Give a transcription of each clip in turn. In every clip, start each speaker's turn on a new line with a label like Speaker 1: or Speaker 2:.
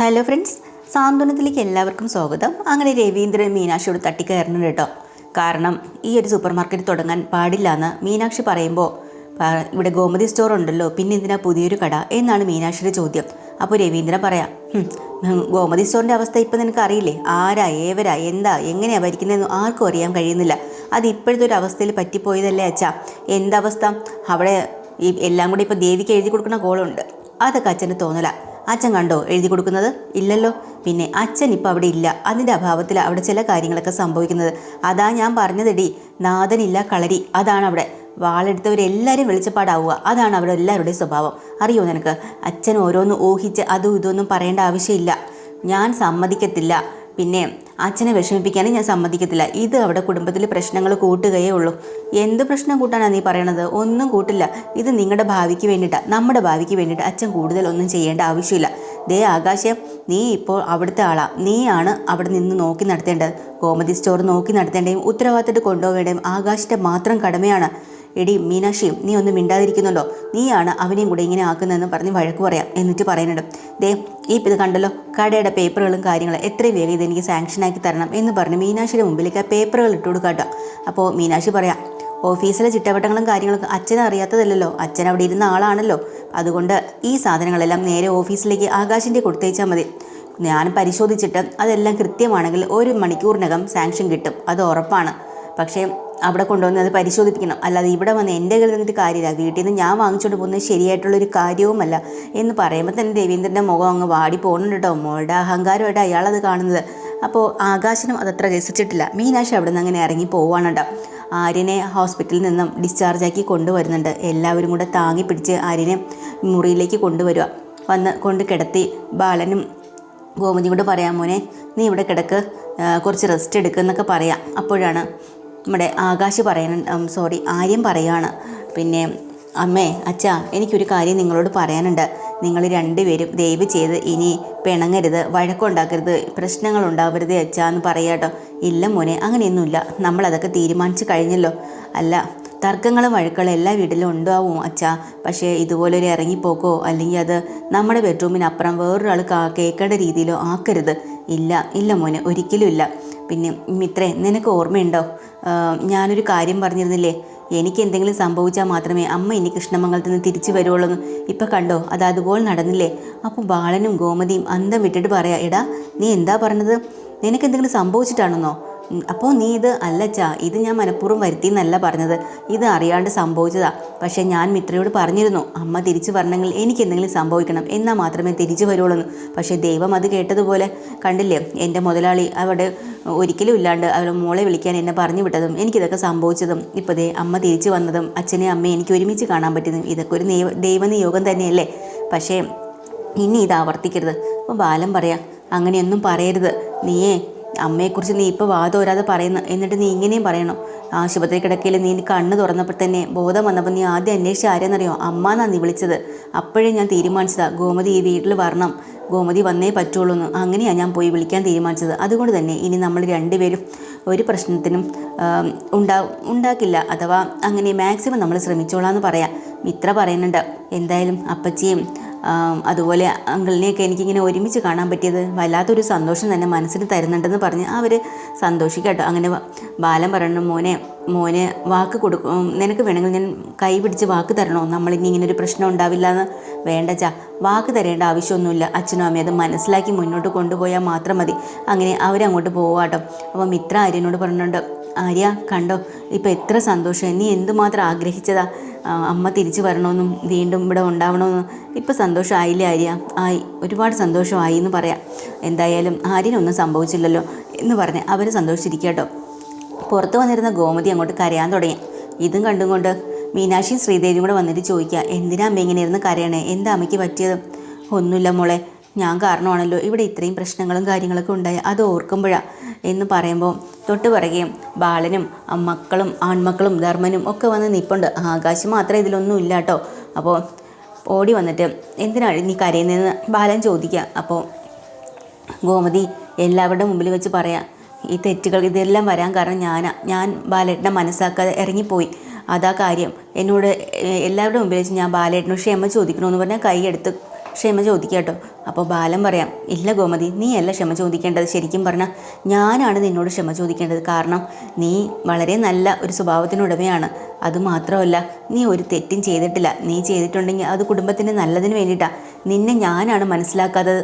Speaker 1: Hello friends സാന്ത്വനത്തിലേക്ക് എല്ലാവർക്കും സ്വാഗതം. അങ്ങനെ രവീന്ദ്രൻ മീനാക്ഷിയോട് തട്ടിക്കയറുന്നുണ്ട് കേട്ടോ. കാരണം ഈ ഒരു സൂപ്പർ മാർക്കറ്റ് തുടങ്ങാൻ പാടില്ല എന്ന് മീനാക്ഷി പറയുമ്പോൾ ഇവിടെ ഗോമതി സ്റ്റോർ ഉണ്ടല്ലോ പിന്നെ എന്തിനാ പുതിയൊരു കട എന്നാണ് മീനാക്ഷിയുടെ ചോദ്യം. അപ്പോൾ രവീന്ദ്രൻ പറയാം ഗോമതി സ്റ്റോറിന്റെ അവസ്ഥ ഇപ്പം നിനക്ക് അറിയില്ലേ? ആരാ ഏവരാ എന്താ എങ്ങനെയാ ഭരിക്കുന്നതെന്ന് ആർക്കും അറിയാൻ കഴിയുന്നില്ല. അത് ഇപ്പോഴത്തെ ഒരു അവസ്ഥയിൽ പറ്റിപ്പോയതല്ലേ അച്ഛാ? എന്തവസ്ഥ അവിടെ ഈ എല്ലാം കൂടി ഇപ്പോൾ ദേവിക്ക് എഴുതി കൊടുക്കുന്ന കോളുണ്ട് അതൊക്കെ അച്ഛന് തോന്നല. അച്ഛൻ കണ്ടോ? എഴുതി കൊടുക്കുന്നത്? ഇല്ലല്ലോ. പിന്നെ അച്ഛൻ ഇപ്പം അവിടെ ഇല്ല. അതിന്റെ അഭാവത്തിൽ അവിടെ ചില കാര്യങ്ങളൊക്കെ സംഭവിക്കുന്നത്. അതാ ഞാൻ പറഞ്ഞതെടി. നാഥനില്ല കളരി. അതാണ് അവിടെ. വാളെടുത്തവരെല്ലാവരും വെളിച്ചപ്പാടാവുക. അതാണ് അവിടെ എല്ലാവരുടെയും സ്വഭാവം. അറിയോ നിനക്ക്? അച്ഛൻ ഓരോന്ന് ഊഹിച്ച് അതും ഇതൊന്നും പറയേണ്ട ആവശ്യമില്ല. ഞാൻ സമ്മതിക്കത്തില്ല. പിന്നെ അച്ഛനെ വിഷമിപ്പിക്കാനും ഞാൻ സമ്മതിക്കത്തില്ല. ഇത് അവിടെ കുടുംബത്തിൽ പ്രശ്നങ്ങൾ കൂട്ടുകയേ ഉള്ളൂ. എന്ത് പ്രശ്നം കൂട്ടാനാണ് നീ പറയണത്? ഒന്നും കൂട്ടില്ല. ഇത് നിങ്ങളുടെ ഭാവിക്ക് വേണ്ടിയിട്ടാണ് നമ്മുടെ ഭാവിക്ക് വേണ്ടിയിട്ട് അച്ഛൻ കൂടുതൽ ഒന്നും ചെയ്യേണ്ട ആവശ്യമില്ല. ദേ ആകാശം നീ ഇപ്പോൾ അവിടുത്തെ ആളാ. നീയാണ് അവിടെ നിന്ന് നോക്കി നടത്തേണ്ടത്. ഗോമതി സ്റ്റോർ നോക്കി നടത്തേണ്ടതും ഉത്തരവാദിത്തം കൊണ്ടുപോകേണ്ടതും ആകാശിന്റെ മാത്രം കടമയാണ്. എടി മീനാക്ഷിയും നീ ഒന്നും മിണ്ടാതിരിക്കുന്നുണ്ടോ? നീയാണ് അവനെയും കൂടെ ഇങ്ങനെ ആക്കുന്നതെന്ന് പറഞ്ഞ് വഴക്ക് പറയാം എന്നിട്ട് പറയുന്നുണ്ട്. ദേ ഈ ഇത് കണ്ടല്ലോ കടയുടെ പേപ്പറുകളും കാര്യങ്ങളും. എത്രയും വേഗം ഇത് എനിക്ക് സാങ്ഷനാക്കി തരണം എന്ന് പറഞ്ഞ് മീനാക്ഷിയുടെ മുമ്പിലേക്ക് ആ പേപ്പറുകൾ ഇട്ട് കൊടുക്കാട്ടോ അപ്പോൾ മീനാക്ഷി പറയാം ഓഫീസിലെ ചിട്ടവട്ടങ്ങളും കാര്യങ്ങളൊക്കെ അച്ഛനറിയാത്തതല്ലോ അച്ഛൻ അവിടെ ഇരുന്ന ആളാണല്ലോ. അതുകൊണ്ട് ഈ സാധനങ്ങളെല്ലാം നേരെ ഓഫീസിലേക്ക് ആകാശിന്റെ കൊടുത്തേച്ചാൽ മതി. ഞാൻ പരിശോധിച്ചിട്ട് അതെല്ലാം കൃത്യമാണെങ്കിൽ ഒരു മണിക്കൂറിനകം സാങ്ഷൻ കിട്ടും. അത് ഉറപ്പാണ്. പക്ഷേ അവിടെ കൊണ്ടുവന്ന് അത് പരിശോധിപ്പിക്കണം. അല്ലാതെ ഇവിടെ വന്ന് എന്റെ കയ്യിൽ നിന്നിട്ട് കാര്യമില്ല. വീട്ടിൽ നിന്ന് ഞാൻ വാങ്ങിച്ചുകൊണ്ട് പോകുന്നത് ശരിയായിട്ടുള്ളൊരു കാര്യവുമല്ല. എന്ന് പറയുമ്പോൾ തന്നെ രവീന്ദ്രന്റെ മുഖം അങ്ങ് വാടി പോകുന്നുണ്ട് കേട്ടോ. മോളുടെ അഹങ്കാരമായിട്ട് അയാളത് കാണുന്നത്. അപ്പോൾ ആകാശനും അതത്ര രസിച്ചിട്ടില്ല. മീനാശ അവിടെ നിന്ന് അങ്ങനെ ഇറങ്ങി പോവാണ് കേട്ടോ. ആര്യനെ ഹോസ്പിറ്റലിൽ നിന്നും ഡിസ്ചാർജാക്കി കൊണ്ടുവരുന്നുണ്ട്. എല്ലാവരും കൂടെ താങ്ങി പിടിച്ച് ആര്യനെ മുറിയിലേക്ക് കൊണ്ടുവരിക വന്ന് കൊണ്ട് കിടത്തി ബാലനും ഗോമതി കൂടെ പറയാം മോനെ നീ ഇവിടെ കിടക്ക്. കുറച്ച് റെസ്റ്റ് എടുക്കുക എന്നൊക്കെ പറയാം. അപ്പോഴാണ് നമ്മുടെ ആകാശ് പറയാൻ സോറി ആര്യം പറയാണ് പിന്നെ അമ്മേ അച്ഛാ എനിക്കൊരു കാര്യം നിങ്ങളോട് പറയാനുണ്ട്. നിങ്ങൾ രണ്ടുപേരും ദയവ് ചെയ്ത് ഇനി പിണങ്ങരുത് വഴക്കുണ്ടാക്കരുത് പ്രശ്നങ്ങൾ ഉണ്ടാവരുത് അച്ഛാ എന്ന് പറയാട്ടോ ഇല്ല മോനെ അങ്ങനെയൊന്നുമില്ല. നമ്മളതൊക്കെ തീരുമാനിച്ചു കഴിഞ്ഞല്ലോ. അല്ല തർക്കങ്ങളും വഴക്കുകളും എല്ലാ വീട്ടിലും ഉണ്ടാവും അച്ഛാ. പക്ഷേ ഇതുപോലൊരു ഇറങ്ങിപ്പോക്കോ അല്ലെങ്കിൽ അത് നമ്മുടെ ബെഡ്റൂമിനപ്പുറം വേറൊരാൾ കേൾക്കേണ്ട രീതിയിലോ ആക്കരുത്. ഇല്ല ഇല്ല മോനെ ഒരിക്കലും ഇല്ല. പിന്നെ മിത്രേ നിനക്ക് ഓർമ്മയുണ്ടോ? ഞാനൊരു കാര്യം പറഞ്ഞിരുന്നില്ലേ? എനിക്ക് എന്തെങ്കിലും സംഭവിച്ചാൽ മാത്രമേ അമ്മ ഇനി കൃഷ്ണമംഗലത്ത് നിന്ന് തിരിച്ചു വരുവുള്ളൂ ഇപ്പം കണ്ടോ? അത് അതുപോലെ നടന്നില്ലേ? അപ്പോൾ ബാലനും ഗോമതിയും അന്തം വിട്ടിട്ട് പറയാ എടാ നീ എന്താ പറഞ്ഞത്? നിനക്ക് എന്തെങ്കിലും സംഭവിച്ചിട്ടാണെന്നോ? അപ്പോൾ നീ ഇത് അല്ലച്ചാ ഇത് ഞാൻ മനഃപൂർവം വരുത്തി എന്നല്ല പറഞ്ഞത്. ഇത് അറിയാണ്ട് സംഭവിച്ചതാ. പക്ഷേ ഞാൻ മിത്രയോട് പറഞ്ഞിരുന്നു അമ്മ തിരിച്ചു വരണമെങ്കിൽ എനിക്ക് എന്തെങ്കിലും സംഭവിക്കണം എന്നാൽ മാത്രമേ തിരിച്ചു വരുള്ളൂ പക്ഷേ ദൈവം അത് കേട്ടതുപോലെ കണ്ടില്ലേ എന്റെ മുതലാളി അവിടെ ഒരിക്കലും ഇല്ലാണ്ട് അവരുടെ മോളെ വിളിക്കാൻ എന്നെ പറഞ്ഞു വിട്ടതും എനിക്കിതൊക്കെ സംഭവിച്ചതും ഇപ്പോൾ ദേ അമ്മ തിരിച്ചു വന്നതും അച്ഛനെയും അമ്മയും എനിക്ക് ഒരുമിച്ച് കാണാൻ പറ്റിയതും ഇതൊക്കെ ഒരു ദൈവ ദൈവനിയോഗം തന്നെയല്ലേ. പക്ഷേ ഇനി ഇത് ആവർത്തിക്കരുത്. അപ്പോൾ ബാലം പറയാം അങ്ങനെയൊന്നും പറയരുത്. നീയേ അമ്മയെക്കുറിച്ച് നീ ഇപ്പോൾ വാദോരാതെ പറയുന്നു എന്നിട്ട് നീ ഇങ്ങനെയും പറയണം? ആശുപത്രി കിടക്കയിൽ നീ കണ്ണ് തുറന്നപ്പോൾ തന്നെ ബോധം വന്നപ്പോൾ നീ ആദ്യം അന്വേഷിച്ച ആരെന്നറിയോ? അമ്മ എന്നാണ് നീ വിളിച്ചത്. അപ്പോഴേ ഞാൻ തീരുമാനിച്ചതാ ഗോമതി ഈ വീട്ടിൽ വരണം. ഗോമതി വന്നേ പറ്റുള്ളൂ എന്ന് അങ്ങനെയാണ് ഞാൻ പോയി വിളിക്കാൻ തീരുമാനിച്ചത്. അതുകൊണ്ട് തന്നെ ഇനി നമ്മൾ രണ്ടുപേരും ഒരു പ്രശ്നത്തിനും ഉണ്ടാ ഉണ്ടാക്കില്ല. അഥവാ അങ്ങനെ മാക്സിമം നമ്മൾ ശ്രമിച്ചോളാം എന്ന് പറയാം. മിത്ര പറയുന്നുണ്ട്. എന്തായാലും അപ്പച്ചിയും അതുപോലെ അങ്കിളിനെയൊക്കെ എനിക്കിങ്ങനെ ഒരുമിച്ച് കാണാൻ പറ്റിയത് വല്ലാത്തൊരു സന്തോഷം തന്നെ മനസ്സിന് തരുന്നുണ്ടെന്ന് പറഞ്ഞ് അവർ സന്തോഷിക്കട്ടോ. അങ്ങനെ ബാലം ബാലൻ പറയണം മോനെ മോനെ വാക്ക് കൊടുക്കും. നിനക്ക് വേണമെങ്കിൽ ഞാൻ കൈ പിടിച്ച് വാക്ക് തരണോ? നമ്മളിനി ഇങ്ങനെ ഒരു പ്രശ്നം ഉണ്ടാവില്ല എന്ന് വേണ്ട ചാ. വാക്ക് തരേണ്ട ആവശ്യമൊന്നുമില്ല. അച്ഛനും അമ്മയും അത് മനസ്സിലാക്കി മുന്നോട്ട് കൊണ്ടുപോയാൽ മാത്രം മതി. അങ്ങനെ അവരങ്ങോട്ട് പോവാട്ടോ. അപ്പോൾ മിത്ര ആര്യനോട് പറഞ്ഞിട്ടുണ്ട് ആര്യ കണ്ടോ? ഇപ്പം എത്ര സന്തോഷം. നീ എന്തുമാത്രം ആഗ്രഹിച്ചതാ? അമ്മ തിരിച്ചു വരണമെന്നും വീണ്ടും ഇവിടെ ഉണ്ടാവണമെന്നും. ഇപ്പം സന്തോഷമായില്ലേ ആര്യ? ആയി. ഒരുപാട് സന്തോഷമായി എന്ന് പറയാം. എന്തായാലും ആര്യനൊന്നും സംഭവിച്ചില്ലല്ലോ എന്ന് പറഞ്ഞ് അവർ സന്തോഷിച്ചിരിക്കട്ടോ. പുറത്ത് വന്നിരുന്ന ഗോമതി അങ്ങോട്ട് കരയാൻ തുടങ്ങി. ഇതും കണ്ടുകൊണ്ട് മീനാക്ഷിയും ശ്രീദേവിയും കൂടെ വന്നിട്ട് ചോദിക്കുക എന്തിനാ അമ്മ ഇങ്ങനെ ഇരുന്ന് കരയണേ? എന്താ അമ്മയ്ക്ക് പറ്റിയത്? ഒന്നുമില്ല മോളെ ഞാൻ കാരണമാണല്ലോ. ഇവിടെ ഇത്രയും പ്രശ്നങ്ങളും കാര്യങ്ങളൊക്കെ ഉണ്ടായി. അത് ഓർക്കുമ്പോഴാണ് എന്ന് പറയുമ്പോൾ തൊട്ട് പറയുകയും ബാലനും മക്കളും ആൺമക്കളും ധർമ്മനും ഒക്കെ വന്ന് നിൽപ്പുണ്ട് ആകാശം മാത്രമേ ഇതിലൊന്നും ഇല്ല കേട്ടോ. അപ്പോൾ ഓടി വന്നിട്ട് എന്തിനാണ് നീ കരയുന്നതെന്ന്? ബാലൻ ചോദിക്കുക. അപ്പോൾ ഗോമതി എല്ലാവരുടെ മുമ്പിൽ വെച്ച് പറയാം ഈ തെറ്റുകൾ ഇതെല്ലാം വരാൻ കാരണം ഞാൻ ഞാൻ ബാലേട്ടനെ മനസ്സാക്കാതെ ഇറങ്ങിപ്പോയി. അതാ കാര്യം. എന്നോട് എല്ലാവരുടെ മുമ്പിൽ വെച്ച് ഞാൻ ബാലേട്ടനോട് ക്ഷമ ചോദിക്കണമെന്ന് പറഞ്ഞാൽ കൈയെടുത്ത് ക്ഷമ ചോദിക്കാട്ടോ. അപ്പോൾ ബാലൻ പറയാം ഇല്ല ഗോമതി നീ അല്ല ക്ഷമ ചോദിക്കേണ്ടത്. ശരിക്കും പറഞ്ഞാൽ ഞാനാണ് നിന്നോട് ക്ഷമ ചോദിക്കേണ്ടത്. കാരണം നീ വളരെ നല്ല ഒരു സ്വഭാവത്തിനുടമയാണ്. അതുമാത്രമല്ല നീ ഒരു തെറ്റും ചെയ്തിട്ടില്ല. നീ ചെയ്തിട്ടുണ്ടെങ്കിൽ അത് കുടുംബത്തിന്റെ നല്ലതിന് വേണ്ടിയിട്ടാണ് നിന്നെ ഞാനാണ് മനസ്സിലാക്കാതെ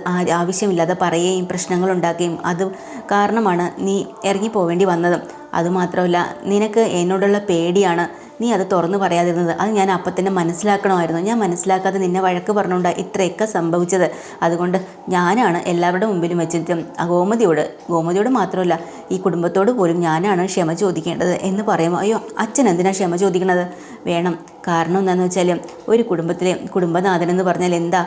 Speaker 1: ആവശ്യമില്ലാതെ പറയുകയും പ്രശ്നങ്ങൾ ഉണ്ടാക്കുകയും അത് കാരണമാണ് നീ ഇറങ്ങി പോവേണ്ടി വന്നതും അതുമാത്രമല്ല നിനക്ക് എന്നോടുള്ള പേടിയാണ്. നീ അത് തുറന്നു പറയാതിരുന്നത്. അത് ഞാൻ അപ്പം തന്നെ മനസ്സിലാക്കണമായിരുന്നു. ഞാൻ മനസ്സിലാക്കാതെ നിന്നെ വഴക്ക് പറഞ്ഞുകൊണ്ട് ഇത്രയൊക്കെ സംഭവിച്ചത്. അതുകൊണ്ട് ഞാനാണ് എല്ലാവരുടെ മുമ്പിലും വെച്ചിട്ടും ആ ഗോമതിയോട് ഗോമതിയോട് മാത്രമല്ല ഈ കുടുംബത്തോട് പോലും ഞാനാണ് ക്ഷമ ചോദിക്കേണ്ടത് എന്ന് പറയുമ്പോൾ അയ്യോ അച്ഛൻ എന്തിനാണ് ക്ഷമ ചോദിക്കണത്? വേണം. കാരണം എന്താണെന്ന് വെച്ചാൽ ഒരു കുടുംബത്തിലെ കുടുംബനാഥൻ എന്ന് പറഞ്ഞാൽ എന്താ?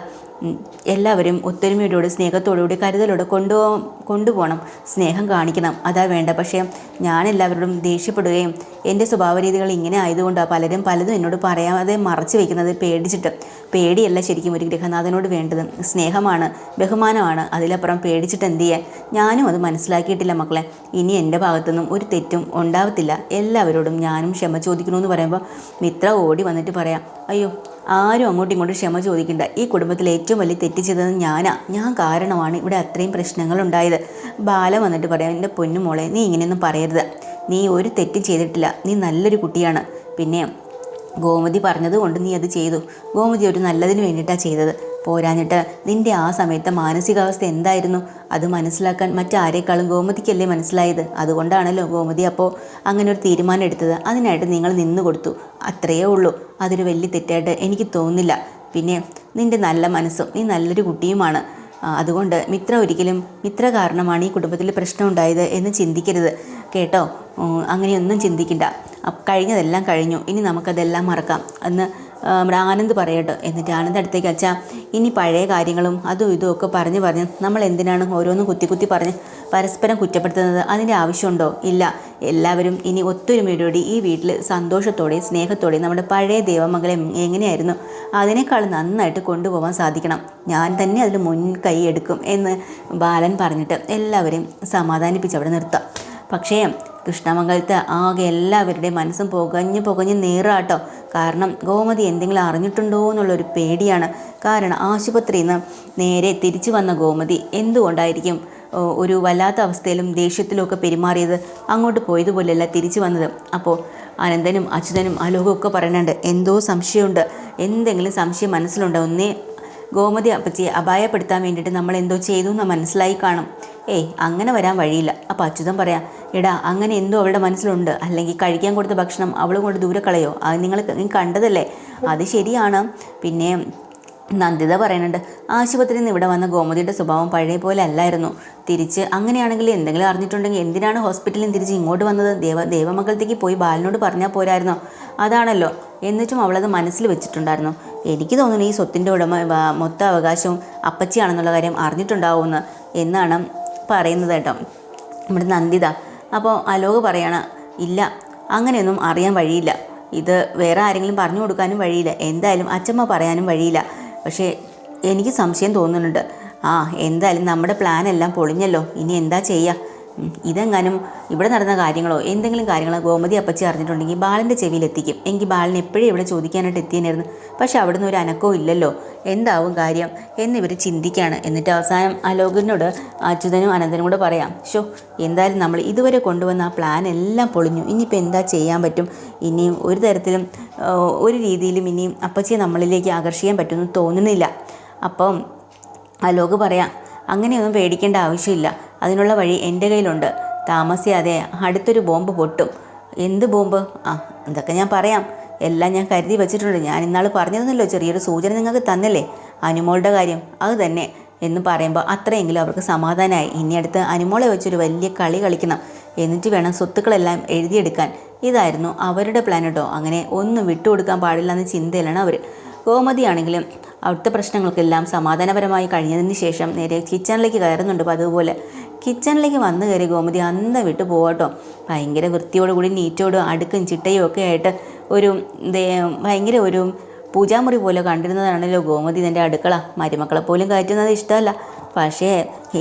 Speaker 1: എല്ലാവരും ഒത്തൊരുമയോടുകൂടി സ്നേഹത്തോടുകൂടി കരുതലോടെ കൊണ്ടുപോ കൊണ്ടുപോകണം സ്നേഹം കാണിക്കണം. അതാ വേണ്ട. പക്ഷേ ഞാൻ എല്ലാവരോടും ദേഷ്യപ്പെടുകയും എന്റെ സ്വഭാവ രീതികൾ ഇങ്ങനെ ആയതുകൊണ്ടാണ് പലരും പലതും എന്നോട് പറയാതെ മറച്ചു വയ്ക്കുന്നത് പേടിച്ചിട്ട്. പേടിയല്ല ശരിക്കും ഒരു ഗൃഹനാഥനോട് വേണ്ടത്. സ്നേഹമാണ് ബഹുമാനമാണ്. അതിലപ്പുറം പേടിച്ചിട്ട് എന്ത് ചെയ്യാൻ? ഞാനും അത് മനസ്സിലാക്കിയിട്ടില്ല മക്കളെ. ഇനി എന്റെ ഭാഗത്തുനിന്നും ഒരു തെറ്റും ഉണ്ടാവത്തില്ല. എല്ലാവരോടും ഞാനും ക്ഷമ ചോദിക്കണമെന്ന് പറയുമ്പോൾ മിത്ര ഓടി വന്നിട്ട് പറയാം അയ്യോ ആരും അങ്ങോട്ടും ഇങ്ങോട്ടും ക്ഷമ ചോദിക്കണ്ട. ഈ കുടുംബത്തിൽ ഏറ്റവും വലിയ തെറ്റ് ചെയ്തത് ഞാനാ. ഞാൻ കാരണമാണ് ഇവിടെ അത്രയും പ്രശ്നങ്ങൾ ഉണ്ടായത് ബാല വന്നിട്ട് പറയാം എന്റെ പൊന്നുമോളെ നീ ഇങ്ങനെയൊന്നും പറയരുത്. നീ ഒരു തെറ്റും ചെയ്തിട്ടില്ല. നീ നല്ലൊരു കുട്ടിയാണ്. പിന്നെ ഗോമതി പറഞ്ഞത് കൊണ്ട് നീ അത് ചെയ്തു. ഗോമതി ഒരു നല്ലതിന് വേണ്ടിയിട്ടാണ് ചെയ്തത്. പോരാഞ്ഞിട്ട് നിന്റെ ആ സമയത്തെ മാനസികാവസ്ഥ എന്തായിരുന്നു? അത് മനസ്സിലാക്കാൻ മറ്റാരേക്കാളും ഗോമതിക്കല്ലേ മനസ്സിലായത്? അതുകൊണ്ടാണല്ലോ ഗോമതി അപ്പോൾ അങ്ങനെ ഒരു തീരുമാനം എടുത്തത്. അതിനായിട്ട് നിങ്ങൾ നിന്നു കൊടുത്തു. അത്രയേ ഉള്ളൂ. അതൊരു വലിയ തെറ്റായിട്ട് എനിക്ക് തോന്നുന്നില്ല. പിന്നെ നിന്റെ നല്ല മനസ്സും നീ നല്ലൊരു കുട്ടിയുമാണ്. അതുകൊണ്ട് മിത്ര ഒരിക്കലും മിത്ര കാരണമാണ് ഈ കുടുംബത്തിൽ പ്രശ്നം ഉണ്ടായത് എന്ന് ചിന്തിക്കരുത്. കേട്ടോ? അങ്ങനെയൊന്നും ചിന്തിക്കണ്ട. കഴിഞ്ഞതെല്ലാം കഴിഞ്ഞു. ഇനി നമുക്കതെല്ലാം മറക്കാം. എന്ന് നമ്മുടെ ആനന്ദ് പറയട്ടോ. എന്നിട്ട് ആനന്ദ് അടുത്തേക്ക് അച്ഛാ ഇനി പഴയ കാര്യങ്ങളും അതും ഇതും ഒക്കെ പറഞ്ഞു പറഞ്ഞ് നമ്മൾ എന്തിനാണ് ഓരോന്നും കുത്തി കുത്തി പറഞ്ഞ് പരസ്പരം കുറ്റപ്പെടുത്തുന്നത്? അതിന്റെ ആവശ്യമുണ്ടോ? ഇല്ല. എല്ലാവരും ഇനി ഒത്തൊരുമയോടുകൂടി ഈ വീട്ടിൽ സന്തോഷത്തോടെയും സ്നേഹത്തോടെയും നമ്മുടെ പഴയ ദേവമംഗലം എങ്ങനെയായിരുന്നു അതിനേക്കാൾ നന്നായിട്ട് കൊണ്ടുപോകാൻ സാധിക്കണം. ഞാൻ തന്നെ അതിൽ മുൻകൈ എടുക്കും എന്ന് ബാലൻ പറഞ്ഞിട്ട് എല്ലാവരെയും സമാധാനിപ്പിച്ച് അവിടെ നിർത്താം. പക്ഷേ കൃഷ്ണമംഗലത്ത് ആകെ എല്ലാവരുടെയും മനസ്സും പുകഞ്ഞ് പുകഞ്ഞ് നീറാട്ടോ. കാരണം ഗോമതി എന്തെങ്കിലും അറിഞ്ഞിട്ടുണ്ടോ എന്നുള്ളൊരു പേടിയാണ്. കാരണം ആശുപത്രിയിൽ നിന്ന് നേരെ തിരിച്ചു വന്ന ഗോമതി എന്തുകൊണ്ടായിരിക്കും ഒരു വല്ലാത്ത അവസ്ഥയിലും ദേഷ്യത്തിലും ഒക്കെ പെരുമാറിയത്? അങ്ങോട്ട് പോയതുപോലെയല്ല തിരിച്ചു വന്നത്. അപ്പോൾ അനന്തനും അച്യുതനും അലോകമൊക്കെ പറയുന്നുണ്ട് എന്തോ സംശയമുണ്ട്. എന്തെങ്കിലും സംശയം മനസ്സിലുണ്ട്? ഒന്നേ ഗോമതി അപ്പച്ചിയെ അപായപ്പെടുത്താൻ വേണ്ടിയിട്ട് നമ്മൾ എന്തോ ചെയ്തു എന്ന് മനസ്സിലായി കാണും. ഏയ് അങ്ങനെ വരാൻ വഴിയില്ല. അപ്പം അച്യുതൻ പറയാം എടാ അങ്ങനെ എന്തോ അവളുടെ മനസ്സിലുണ്ട്. അല്ലെങ്കിൽ കഴിക്കാൻ കൊടുത്ത ഭക്ഷണം അവളും കൊണ്ട് ദൂരെ കളയോ? അത് നിങ്ങൾ കണ്ടതല്ലേ? അത് ശരിയാണ്. പിന്നെ നന്ദിത പറയുന്നുണ്ട് ആശുപത്രിയിൽ നിന്ന് ഇവിടെ വന്ന ഗോമതിയുടെ സ്വഭാവം പഴയ പോലെ അല്ലായിരുന്നു. തിരിച്ച് അങ്ങനെയാണെങ്കിൽ എന്തെങ്കിലും അറിഞ്ഞിട്ടുണ്ടെങ്കിൽ എന്തിനാണ് ഹോസ്പിറ്റലിൽ നിന്ന് തിരിച്ച് ഇങ്ങോട്ട് വന്നത്? ദേവ ദേവമംഗലത്തേക്ക് പോയി ബാലനോട് പറഞ്ഞാൽ പോരായിരുന്നോ? അതാണല്ലോ. എന്നിട്ടും അവളത് മനസ്സിൽ വെച്ചിട്ടുണ്ടായിരുന്നു. എനിക്ക് തോന്നുന്നു ഈ സ്വത്തിന്റെ ഉടമ മൊത്ത അവകാശവും അപ്പച്ചിയാണെന്നുള്ള കാര്യം അറിഞ്ഞിട്ടുണ്ടാവുമെന്ന് എന്നാണ് പറയുന്നത് കേട്ടോ നമ്മുടെ നന്ദിത. അപ്പോൾ അലോക് പറയണ ഇല്ല അങ്ങനെയൊന്നും അറിയാൻ വഴിയില്ല. ഇത് വേറെ ആരെങ്കിലും പറഞ്ഞു കൊടുക്കാനും വഴിയില്ല. എന്തായാലും അച്ചമ്മ പറയാനും വഴിയില്ല. പക്ഷേ എനിക്ക് സംശയം തോന്നുന്നുണ്ട്. ആ എന്തായാലും നമ്മുടെ പ്ലാൻ എല്ലാം പൊളിഞ്ഞല്ലോ. ഇനി എന്താ ചെയ്യുക ഇതെങ്ങാനും ഇവിടെ നടന്ന കാര്യങ്ങളോ എന്തെങ്കിലും കാര്യങ്ങളോ ഗോമതി അപ്പച്ചി അറിഞ്ഞിട്ടുണ്ടെങ്കിൽ ബാലന്റെ ചെവിയിൽ എത്തിക്കും എങ്കിൽ ബാലൻ എപ്പോഴും ഇവിടെ ചോദിക്കാനായിട്ട് എത്തിയനായിരുന്നു. പക്ഷെ അവിടുന്ന് ഒരു അനക്കവും ഇല്ലല്ലോ. എന്താവും കാര്യം? എന്നിവർ ചിന്തിക്കുകയാണ് എന്നിട്ട് അവസാനം അലോകനോട് അച്യുതനും അനന്തനും കൂടെ പറയാം. ഷോ എന്തായാലും നമ്മൾ ഇതുവരെ കൊണ്ടുവന്ന ആ പ്ലാൻ എല്ലാം പൊളിഞ്ഞു. ഇനിയിപ്പോൾ എന്താ ചെയ്യാൻ പറ്റും? ഇനിയും ഒരു തരത്തിലും ഒരു രീതിയിലും ഇനിയും അപ്പച്ചിയെ നമ്മളിലേക്ക് ആകർഷിക്കാൻ പറ്റുമെന്ന് തോന്നുന്നില്ല. അപ്പം അലോക് പറയാം അങ്ങനെയൊന്നും പേടിക്കേണ്ട ആവശ്യമില്ല. അതിനുള്ള വഴി എന്റെ കയ്യിലുണ്ട്. താമസിയാതെ അടുത്തൊരു ബോംബ് പൊട്ടും. എന്ത് ബോംബ്? ആ എന്തൊക്കെ ഞാൻ പറയാം. എല്ലാം ഞാൻ കരുതി വെച്ചിട്ടുണ്ട്. ഞാൻ ഇന്നാൾ പറഞ്ഞതെന്നല്ലോ ചെറിയൊരു സൂചന നിങ്ങൾക്ക് തന്നില്ലേ? അനുമോളുടെ കാര്യം. അത് തന്നെ. എന്ന് പറയുമ്പോൾ അത്രയെങ്കിലും അവർക്ക് സമാധാനമായി ഇനി അടുത്ത് അനുമോളെ വെച്ചൊരു വലിയ കളി കളിക്കണം. എന്നിട്ട് വേണം സ്വത്തുക്കളെല്ലാം എഴുതിയെടുക്കാൻ. ഇതായിരുന്നു അവരുടെ പ്ലാൻ അങ്ങനെ ഒന്നും വിട്ടുകൊടുക്കാൻ പാടില്ല എന്ന ചിന്തയിലാണ് അവർ ഗോമതിയാണെങ്കിലും അവിടുത്തെ പ്രശ്നങ്ങൾക്കെല്ലാം സമാധാനപരമായി കഴിഞ്ഞതിന് ശേഷം നേരെ കിച്ചണിലേക്ക് കയറുന്നുണ്ട് അപ്പോൾ അതുപോലെ കിച്ചണിലേക്ക് വന്നു കയറി ഗോമതി അന്ത വിട്ട് പോകട്ടോ ഭയങ്കര വൃത്തിയോടുകൂടി നീറ്റോടും അടുക്കും ചിട്ടയും ഒക്കെ ആയിട്ട് ഒരു ഭയങ്കര ഒരു പൂജാമുറി പോലെ കണ്ടിരുന്നതാണല്ലോ ഗോമതി ഇതിന്റെ അടുക്കള. മരുമക്കളെ പോലും കയറ്റുന്നത് ഇഷ്ടമല്ല. പക്ഷേ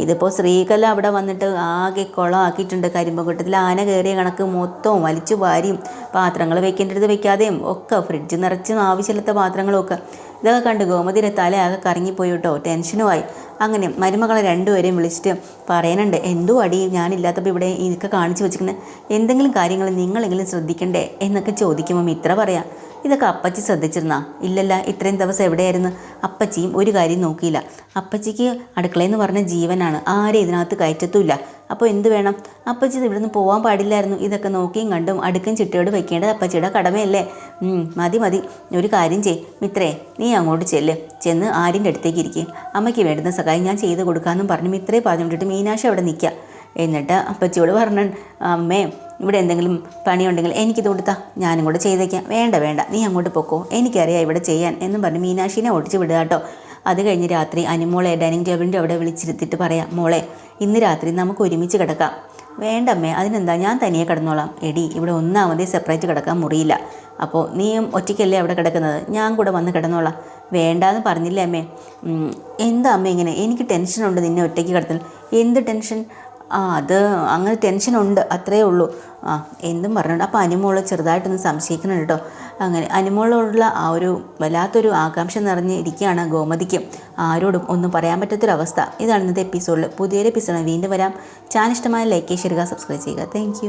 Speaker 1: ഇതിപ്പോൾ സ്ത്രീകല അവിടെ വന്നിട്ട് ആകെ കുളമാക്കിയിട്ടുണ്ട്. കരിമ്പുകുട്ടത്തിൽ ആന കയറിയ കണക്ക് മൊത്തവും വലിച്ചു വാരിയും പാത്രങ്ങൾ വെക്കേണ്ടടുത്ത് വെക്കാതെയും ഒക്കെ ഫ്രിഡ്ജ് നിറച്ചും ആവശ്യമില്ലാത്ത പാത്രങ്ങളും ഒക്കെ ഇതൊക്കെ കണ്ട് ഗോമതിയുടെ തലയാകെ കറങ്ങിപ്പോയി കേട്ടോ. ടെൻഷനുമായി. അങ്ങനെ മരുമകളെ രണ്ടുപേരെയും വിളിച്ചിട്ട് പറയാനുണ്ട് എന്തോ അടി ഞാനില്ലാത്തപ്പോൾ ഇവിടെ ഇതൊക്കെ കാണിച്ചു വെച്ചിരിക്കുന്നത് എന്തെങ്കിലും കാര്യങ്ങൾ നിങ്ങളെങ്കിലും ശ്രദ്ധിക്കണ്ടേ? എന്നൊക്കെ ചോദിക്കുമ്പോൾ ഇത്ര പറയാം. ഇതൊക്കെ അപ്പച്ചി ശ്രദ്ധിച്ചിരുന്നാ? ഇല്ലല്ല ഇത്രയും ദിവസം എവിടെയായിരുന്നു? അപ്പച്ചിയും ഒരു കാര്യം നോക്കിയില്ല. അപ്പച്ചിക്ക് അടുക്കളയെന്ന് പറഞ്ഞ ജീവനാണ്. ആരും ഇതിനകത്ത് കയറ്റത്തുമില്ല. അപ്പോൾ എന്ത് വേണം? അപ്പച്ചി ഇവിടുന്ന് പോകാൻ പാടില്ലായിരുന്നു. ഇതൊക്കെ നോക്കിയും കണ്ടും അടുക്കും ചിട്ടയോട് വയ്ക്കേണ്ടത് അപ്പച്ചിയുടെ കടമയല്ലേ? മതി മതി. ഒരു കാര്യം ചെയ് മിത്രേ നീ അങ്ങോട്ട് ചെല്ല്. ചെന്ന് ആരിന്റെ അടുത്തേക്ക് ഇരിക്കും. അമ്മയ്ക്ക് വേണ്ടുന്ന സഹായം ഞാൻ ചെയ്ത് കൊടുക്കാമെന്നും പറഞ്ഞ് മിത്രേ പറഞ്ഞു വിട്ടിട്ട് മീനാക്ഷി അവിടെ നിൽക്കുക എന്നിട്ട് അപ്പച്ചിയോട് പറഞ്ഞു അമ്മേ ഇവിടെ എന്തെങ്കിലും പണിയുണ്ടെങ്കിൽ എനിക്കിത് കൊടുത്താ. ഞാനും കൂടെ ചെയ്തേക്കാം. വേണ്ട വേണ്ട. നീ അങ്ങോട്ട് പൊക്കോ. എനിക്കറിയാം ഇവിടെ ചെയ്യാൻ. എന്നും പറഞ്ഞ് മീനാക്ഷിനെ ഓടിച്ച് വിടുക കേട്ടോ. അത് കഴിഞ്ഞ് രാത്രി അനിമോളെ ഡൈനിങ് ടേബിളിന്റെ അവിടെ വിളിച്ചിരുത്തിട്ട് പറയാം മോളെ ഇന്ന് രാത്രി നമുക്ക് ഒരുമിച്ച് കിടക്കാം. വേണ്ടമ്മേ അതിനെന്താ? ഞാൻ തനിയെ കിടന്നോളാം. എടി ഇവിടെ ഒന്നാമതി സെപ്പറേറ്റ് കിടക്കാൻ മുറിയില്ല. അപ്പോൾ നീയും ഒറ്റയ്ക്കല്ലേ അവിടെ കിടക്കുന്നത്? ഞാൻ കൂടെ വന്ന് കിടന്നോളാം. വേണ്ടാന്ന് പറഞ്ഞില്ലേ അമ്മേ. എന്താ അമ്മ ഇങ്ങനെ? എനിക്ക് ടെൻഷനുണ്ട് നിന്നെ ഒറ്റയ്ക്ക് കിടത്തൽ എന്ത് ടെൻഷൻ? ആ അത് അങ്ങനെ ടെൻഷൻ ഉണ്ട് അത്രയേ ഉള്ളൂ. ആ എന്തും പറഞ്ഞിട്ടുണ്ട് അപ്പോൾ അനുമോൾ ചെറുതായിട്ടൊന്ന് സംശയിക്കുന്നുണ്ട് കേട്ടോ അങ്ങനെ അനുമോളോടുള്ള ആ ഒരു വല്ലാത്തൊരു ആകാംക്ഷ നിറഞ്ഞ് ഇരിക്കുകയാണ് ഗോമതിക്കും. ആരോടും ഒന്നും പറയാൻ പറ്റാത്തൊരവസ്ഥ. ഇതാണ് ഇന്നത്തെ എപ്പിസോഡിൽ പുതിയൊരു എപ്പിസോഡ് വീണ്ടും വരാം. ചാനൽ ഇഷ്ടമായ ലൈക്ക് ചെയ്യുക സബ്സ്ക്രൈബ് ചെയ്യുക. താങ്ക്